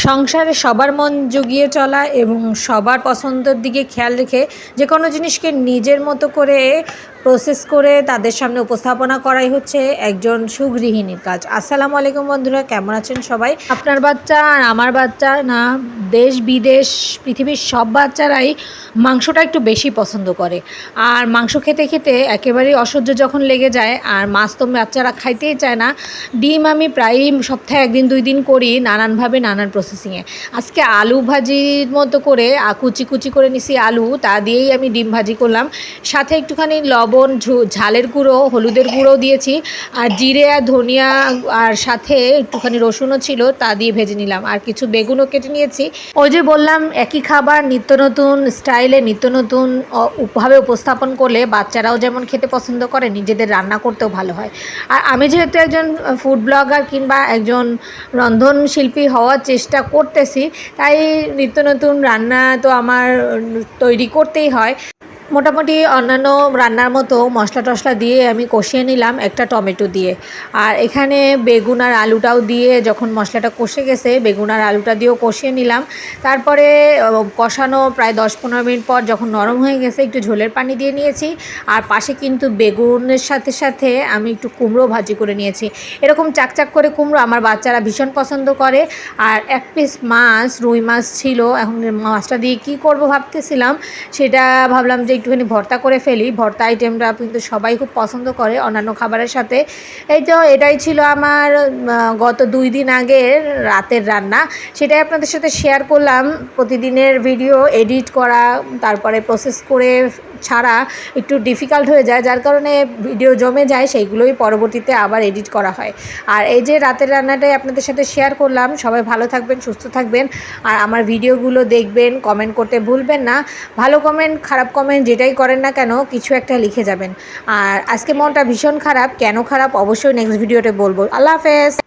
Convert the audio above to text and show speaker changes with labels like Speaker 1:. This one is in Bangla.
Speaker 1: সংসারে সবার মন জুগিয়ে চলা এবং সবার পছন্দের দিকে খেয়াল রেখে যে কোনো জিনিসকে নিজের মতো করে প্রসেস করে তাদের সামনে উপস্থাপনা করাই হচ্ছে একজন সুগৃহিণীর কাজ। আসসালামু আলাইকুম বন্ধুরা, কেমন আছেন সবাই? আপনার বাচ্চা আর আমার বাচ্চা না, দেশ, বিদেশ, পৃথিবীর সব বাচ্চারাই মাংসটা একটু বেশি পছন্দ করে। আর মাংস খেতে খেতে একেবারেই অসহ্য যখন লেগে যায়, আর মাছ তো বাচ্চারা খাইতেই চায় না, ডিম আমি প্রায়ই সপ্তাহে একদিন, দুই দিন করি, নানানভাবে নানান প্রসেসিংয়ে আজকে আলু ভাজির মতো করে কুচি কুচি করে নিছি আলু, তা দিয়েই আমি ডিম ভাজি করলাম। সাথে একটুখানি লবণ ঝালের গুঁড়ো, হলুদের গুঁড়ো দিয়েছি, আর জিরে, আর ধনিয়া, আর সাথে একটুখানি রসুনও ছিল, তা দিয়ে ভেজে নিলাম। আর কিছু বেগুনও কেটে নিয়েছি। ওই যে বললাম, একই খাবার, নিত্য নতুন স্টাইলে নিত্য নতুন ভাবে উপস্থাপন করলে বাচ্চারাও যেমন খেতে পছন্দ করে, নিজেদের রান্না করতেও ভালো হয়। আর আমি যেহেতু একজন ফুড ব্লগার কিংবা একজন রন্ধন শিল্পী হওয়ার চেষ্টা করতেছি তাই নিত্য নতুন রান্না তো আমার তৈরি করতেই হয়। মোটামুটি অন্যান্য রান্নার মতো মশলা টশলা দিয়ে আমি কষিয়ে নিলাম একটা টমেটো দিয়ে। আর এখানে বেগুন আর আলুটাও দিয়ে যখন মশলাটা কষে গেছে, বেগুন আর আলুটা দিয়েও কষিয়ে নিলাম। তারপরে কষানো প্রায় দশ পনেরো মিনিট পর যখন নরম হয়ে গেছে, একটু ঝোলের পানি দিয়ে নিয়েছি। আর পাশে কিন্তু বেগুনের সাথে সাথে আমি একটু কুমড়ো ভাজি করে নিয়েছি। এরকম চাকচাক করে কুমড়ো আমার বাচ্চারা ভীষণ পছন্দ করে। আর এক পিস মাছ, রুই মাছ ছিল, এখন মাছটা দিয়ে কি করব ভাবতেছিলাম, সেটা ভাবলাম যে একটুখানি ভর্তা করে ফেলি। ভর্তা আইটেমটা কিন্তু সবাই খুব পছন্দ করে, অন্যান্য খাবারের সাথে। এই তো এটাই ছিল আমার গত দুই দিন আগের রাতের রান্না। সেটাই আপনাদের সাথে শেয়ার করলাম। প্রতিদিনের ভিডিও এডিট করা, তারপরে প্রসেস করে ছাড়া একটু ডিফিকাল্ট হয়ে যায়। যার কারণে ভিডিও জমে যায়, সেইগুলোই পরবর্তীতে আবার এডিট করা হয়। আর এই যে, রাতের রান্নাটাই আপনাদের সাথে শেয়ার করলাম। সবাই ভালো থাকবেন, সুস্থ থাকবেন। আর আমার ভিডিওগুলো দেখবেন কমেন্ট করতে ভুলবেন না। ভালো কমেন্ট খারাপ কমেন্ট যেটাই করেন না কেন, কিছু একটা লিখে যাবেন। আর আজকে মনটা ভীষণ খারাপ, কেন খারাপ অবশ্যই নেক্সট ভিডিওতে বলব। আল্লাহ হাফেজ!